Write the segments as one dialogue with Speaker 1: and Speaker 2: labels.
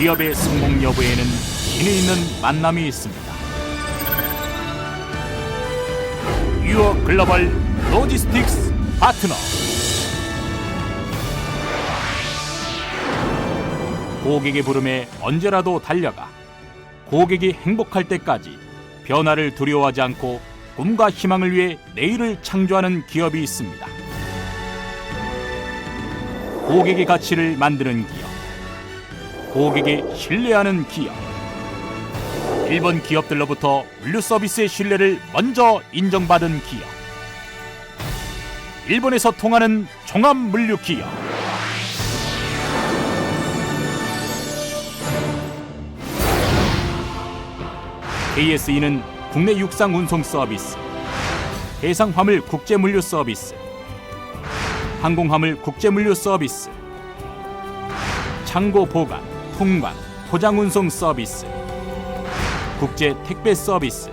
Speaker 1: 기업의 성공 여부에는 신이 있는 만남이 있습니다. 유어 글로벌 로지스틱스 파트너 고객의 부름에 언제라도 달려가 고객이 행복할 때까지 변화를 두려워하지 않고 꿈과 희망을 위해 내일을 창조하는 기업이 있습니다. 고객의 가치를 만드는 기업. 고객이 신뢰하는 기업. 일본 기업들로부터 물류 서비스의 신뢰를 먼저 인정받은 기업. 일본에서 통하는 종합 물류 기업. KSE는 국내 육상 운송 서비스, 해상 화물 국제 물류 서비스, 항공 화물 국제 물류 서비스, 창고 보관, 통관, 포장 운송 서비스, 국제 택배 서비스,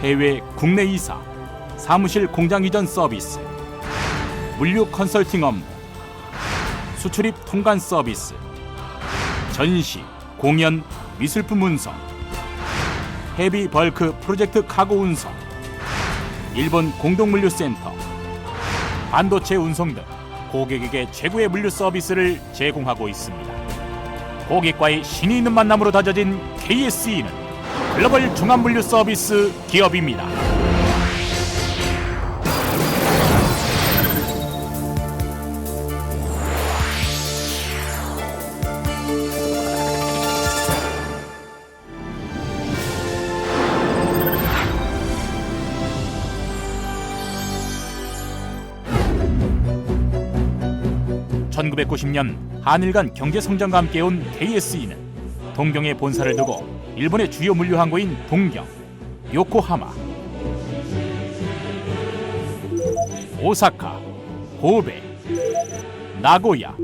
Speaker 1: 해외 국내 이사, 사무실 공장 이전 서비스, 물류 컨설팅 업무, 수출입 통관 서비스, 전시, 공연, 미술품 운송, 헤비 벌크 프로젝트 카고 운송, 일본 공동물류센터, 반도체 운송 등 고객에게 최고의 물류 서비스를 제공하고 있습니다. 고객과의 신이 있는 만남으로 다져진 KSE는 글로벌 종합물류 서비스 기업입니다. (1990년) 한일 간 경제 성장과 함께 온 KSE는 동경에 본사를 두고 일본의 주요 물류 항구인 동경, 요코하마, 오사카, 고베, 나고야,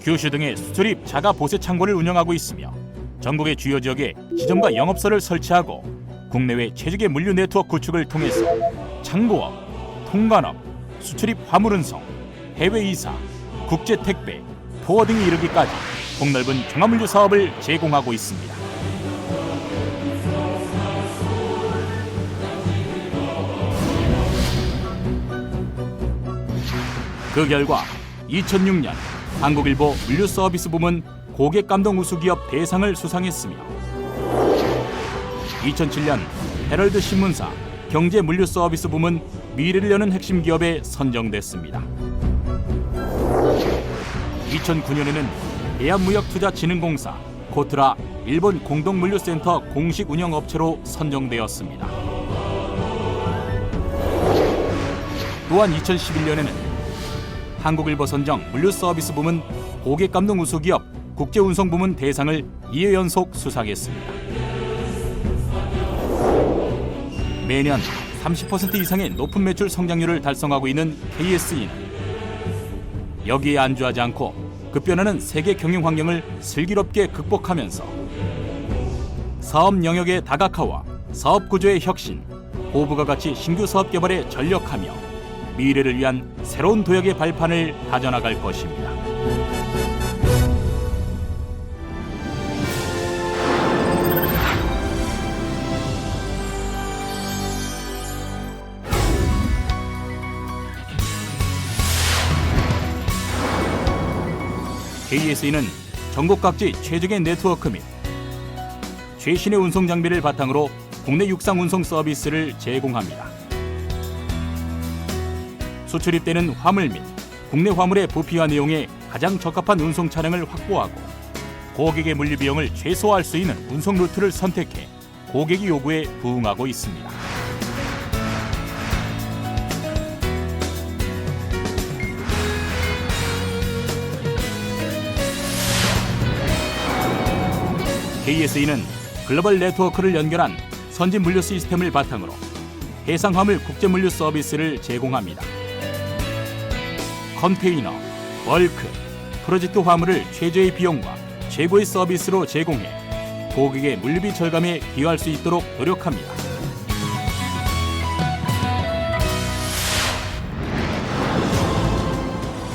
Speaker 1: 규슈 등의 수출입 자가 보세 창고를 운영하고 있으며 전국의 주요 지역에 지점과 영업소를 설치하고 국내외 최적의 물류 네트워크 구축을 통해서 창고업, 통관업, 수출입 화물 운송, 해외 이사, 국제 택배, 포어 등에 이르기까지 폭넓은 종합물류 사업을 제공하고 있습니다. 그 결과 2006년 한국일보 물류 서비스 부문 고객 감동 우수 기업 대상을 수상했으며 2007년 헤럴드 신문사 경제 물류 서비스 부문 미래를 여는 핵심 기업에 선정됐습니다. 2009년에는 대한무역투자진흥공사 코트라 일본 공동물류센터 공식 운영업체로 선정되었습니다. 또한 2011년에는 한국일보 선정 물류서비스 부문 고객 감동 우수기업 국제운송 부문 대상을 2회 연속 수상했습니다. 매년 30% 이상의 높은 매출 성장률을 달성하고 있는 KSE는 여기에 안주하지 않고 급변하는 세계 경영 환경을 슬기롭게 극복하면서 사업 영역의 다각화와 사업 구조의 혁신, 호부가 같이 신규 사업 개발에 전력하며 미래를 위한 새로운 도약의 발판을 다져나갈 것입니다. KSE는 전국 각지 최적의 네트워크 및 최신의 운송 장비를 바탕으로 국내 육상 운송 서비스를 제공합니다. 수출입되는 화물 및 국내 화물의 부피와 내용에 가장 적합한 운송 차량을 확보하고 고객의 물류 비용을 최소화할 수 있는 운송 루트를 선택해 고객의 요구에 부응하고 있습니다. KSE는 글로벌 네트워크를 연결한 선진 물류 시스템을 바탕으로 해상 화물 국제 물류 서비스를 제공합니다. 컨테이너, 월크, 프로젝트 화물을 최저의 비용과 최고의 서비스로 제공해 고객의 물류비 절감에 기여할 수 있도록 노력합니다.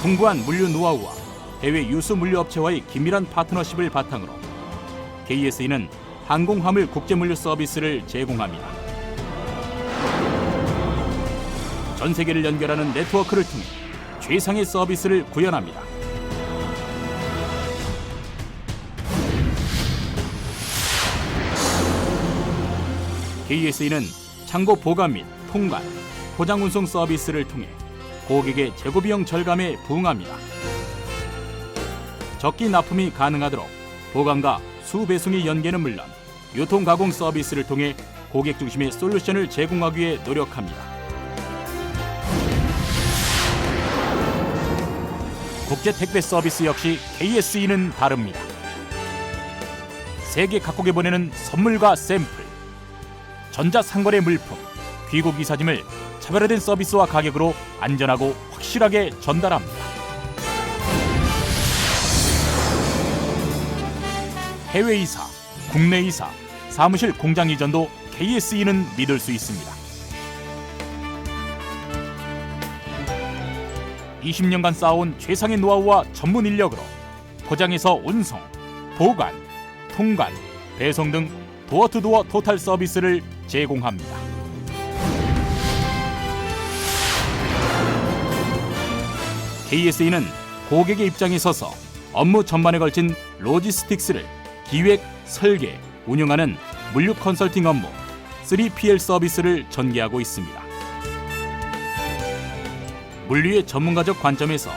Speaker 1: 풍부한 물류 노하우와 해외 유수 물류 업체와의 긴밀한 파트너십을 바탕으로 KSE는 항공화물 국제물류 서비스를 제공합니다. 전 세계를 연결하는 네트워크를 통해 최상의 서비스를 구현합니다. KSE는 창고 보관 및 통관, 포장 운송 서비스를 통해 고객의 재고 비용 절감에 부응합니다. 적기 납품이 가능하도록 보관과 수배송의 연계는 물론 유통 가공 서비스를 통해 고객 중심의 솔루션을 제공하기 위해 노력합니다. 국제 택배 서비스 역시 KSE는 다릅니다. 세계 각국에 보내는 선물과 샘플, 전자상거래 물품, 귀국 이사짐을 차별화된 서비스와 가격으로 안전하고 확실하게 전달합니다. 해외 이사, 국내 이사, 사무실 공장 이전도 KSE는 믿을 수 있습니다. 20년간 쌓아온 최상의 노하우와 전문 인력으로 포장에서 운송, 보관, 통관, 배송 등 도어투도어 토탈 서비스를 제공합니다. KSE는 고객의 입장에 서서 업무 전반에 걸친 로지스틱스를 기획, 설계, 운영하는 물류 컨설팅 업무 3PL 서비스를 전개하고 있습니다. 물류의 전문가적 관점에서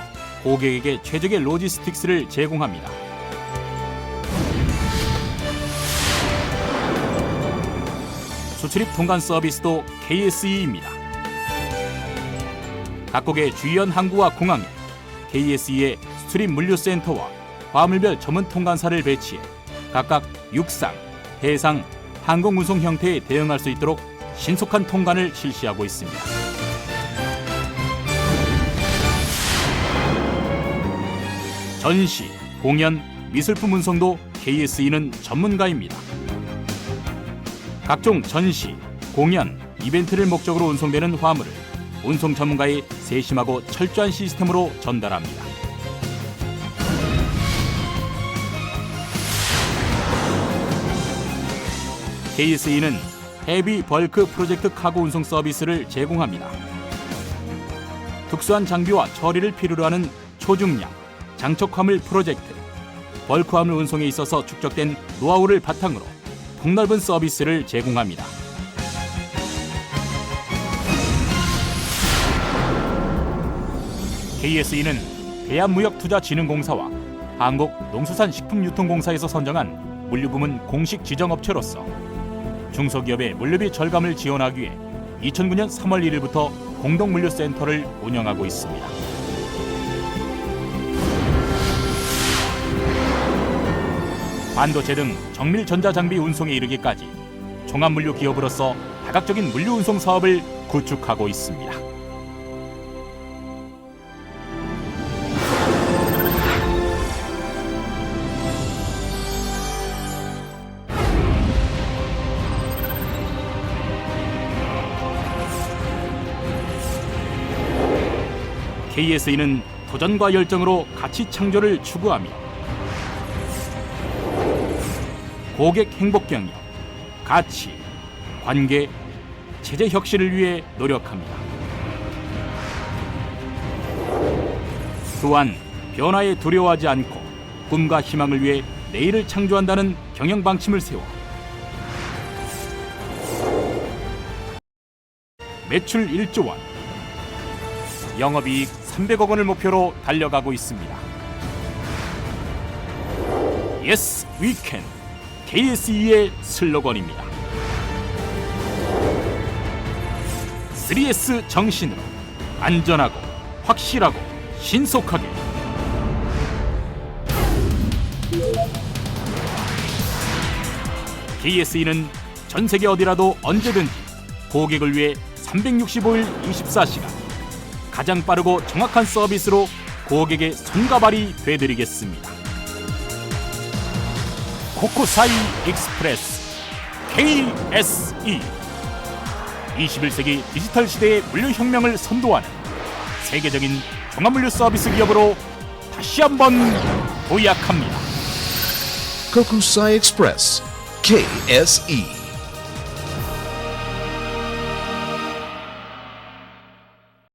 Speaker 1: 고객에게 최적의 로지스틱스를 제공합니다. 수출입 통관 서비스도 KSE입니다. 각국의 주요한 항구와 공항에 KSE의 수출입 물류센터와 화물별 전문 통관사를 배치해 각각 육상, 해상, 항공 운송 형태에 대응할 수 있도록 신속한 통관을 실시하고 있습니다. 전시, 공연, 미술품 운송도 KSE는 전문가입니다. 각종 전시, 공연, 이벤트를 목적으로 운송되는 화물을 운송 전문가의 세심하고 철저한 시스템으로 전달합니다. KSE는 헤비 벌크 프로젝트 카고 운송 서비스를 제공합니다. 특수한 장비와 처리를 필요로 하는 초중량, 장척 화물 프로젝트, 벌크 화물 운송에 있어서 축적된 노하우를 바탕으로 폭넓은 서비스를 제공합니다. KSE는 대한무역투자진흥공사와 한국농수산식품유통공사에서 선정한 물류 부문 공식 지정업체로서 중소기업의 물류비 절감을 지원하기 위해 2009년 3월 1일부터 공동물류센터를 운영하고 있습니다. 반도체 등 정밀 전자장비 운송에 이르기까지 종합물류 기업으로서 다각적인 물류 운송 사업을 구축하고 있습니다. KSE는 도전과 열정으로 가치 창조를 추구하며 고객 행복 경영, 가치, 관계, 체제 혁신을 위해 노력합니다. 또한 변화에 두려워하지 않고 꿈과 희망을 위해 내일을 창조한다는 경영 방침을 세워 매출 1조 원, 영업이익 300억 원을 목표로 달려가고 있습니다. Yes, we can. KSE의 슬로건입니다. 3S 정신으로 안전하고 확실하고 신속하게 KSE는 전 세계 어디라도 언제든지 고객을 위해 365일 24시간 가장 빠르고 정확한 서비스로 고객의 손가발이 되드리겠습니다. 코코사이 익스프레스 KSE 21세기 디지털 시대의 물류 혁명을 선도하는 세계적인 종합물류 서비스 기업으로 다시 한번 도약합니다.
Speaker 2: Kokusai Express, KSE.